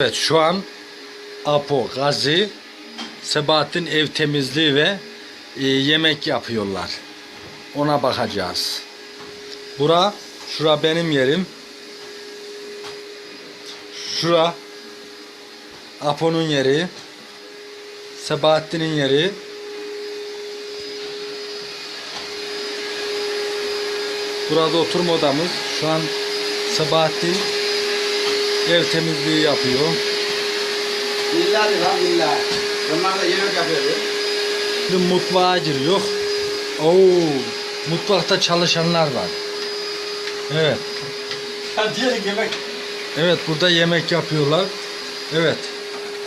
Evet şu an Apo, Gazi, Sebahattin ev temizliği ve e, yemek yapıyorlar. Ona bakacağız. Bura, şura benim yerim. Şura Apo'nun yeri. Sebahattin'in yeri. Burada oturma odamız. Şu an Sebahattin ev temizliği yapıyor. Billahi lan billahi. Onlar da yemek yapıyordu. Şimdi mutfağa giriyor. Oo, mutfakta çalışanlar var. Evet. Diyelim yemek. Evet burada yemek yapıyorlar. Evet.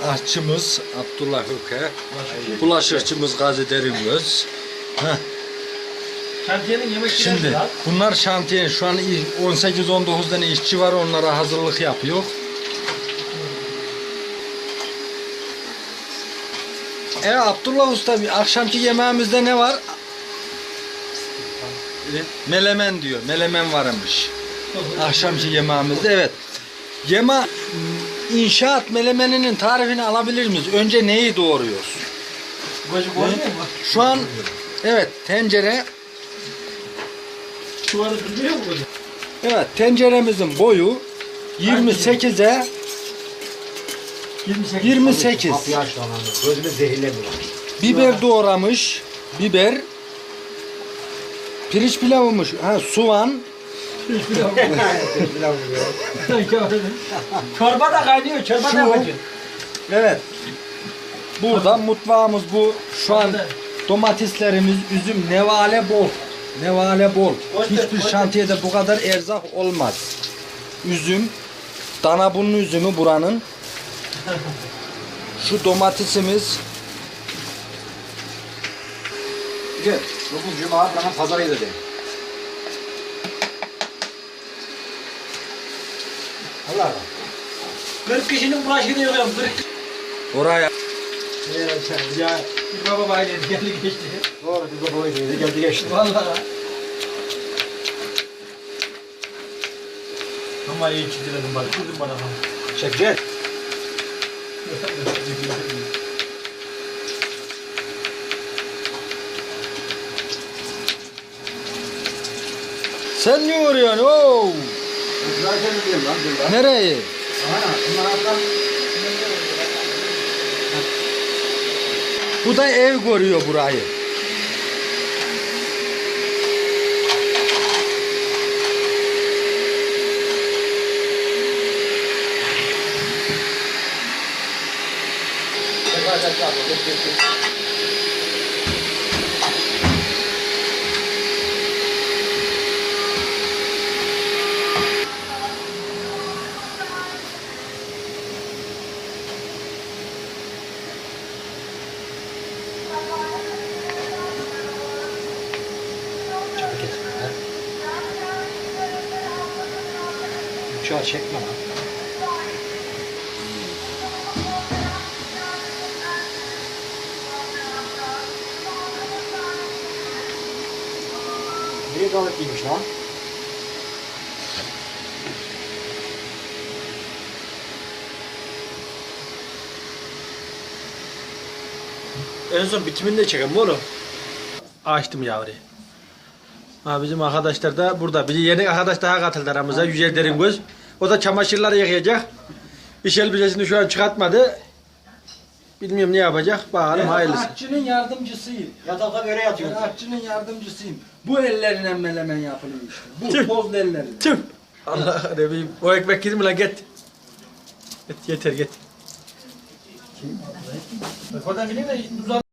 Aşçımız Abdullah Öke. Bulaşıkçımız Gazi Deringöz. Heh. Şantiyenin yemek Şimdi bunlar şantiye. Şu an 18-19 tane işçi var. Onlara hazırlık yapıyor. Evet Abdullah Usta bir akşamki yemeğimizde ne var? Melemen diyor. Melemen varmış. Akşamki yemeğimizde evet. Yema inşaat melemeninin tarifini alabilir miyiz? Önce neyi mu? Şu an evet tencere Çuvalı duruyor mu bacı? evet tenceremizin boyu 28'e 28. 28. Kapıyı. Gözümü zehirlemiyor. biber doğramış, biber pirinç pilavımış, ha soğan, Çorba da kaynıyor. Çorba Şu- da bacı. evet. Burada mutfağımız bu. Şu an domateslerimiz, üzüm, nevale bol. Nevale bol. Hiçbir şantiyede bu kadar erzak olmaz. Üzüm, dana bunun üzümü buranın. Şu domatesimiz, Gel. Dokuz cuma bana pazara dedi. Allah Allah. 40 kişinin bulaşığını yıkıyorum. 40 oraya Evet sen ya. Bir baba bayrağı geldi geçti. Doğru bir baba bayrağı geldi geçti. Vallahi. Ama iyi çizdirdin bak. Çizdin bana. Çek gel. sen ne uğruyorsun? Oo, Zaten biliyorum lan dur lan. nereye? Aha bunlar Bu da ev görüyor burayı. Tekrar tekrar. Tek tek tek. Uçağı çekme lan. Niye davetliymiş lan? En son bitimini de çekelim oğlum. Açtım yavru. Ha bizim arkadaşlar da burada. Bir yeni arkadaş daha katıldı aramıza. Yücel Deringöz. O da çamaşırları yıkayacak. İş elbisesini şu an çıkartmadı. Bilmiyorum ne yapacak. Bakalım hayırlısı. Aşçının yardımcısıyım. Yatakta böyle yatıyor. Ben yardımcısıyım. Bu ellerine melemen yapılıyor işte. Bu Tüh. toz ellerine. Tüh. Allah bileyim. O ekmek gitti mi lan git. Git yeter git. Oradan bileyim de uzak.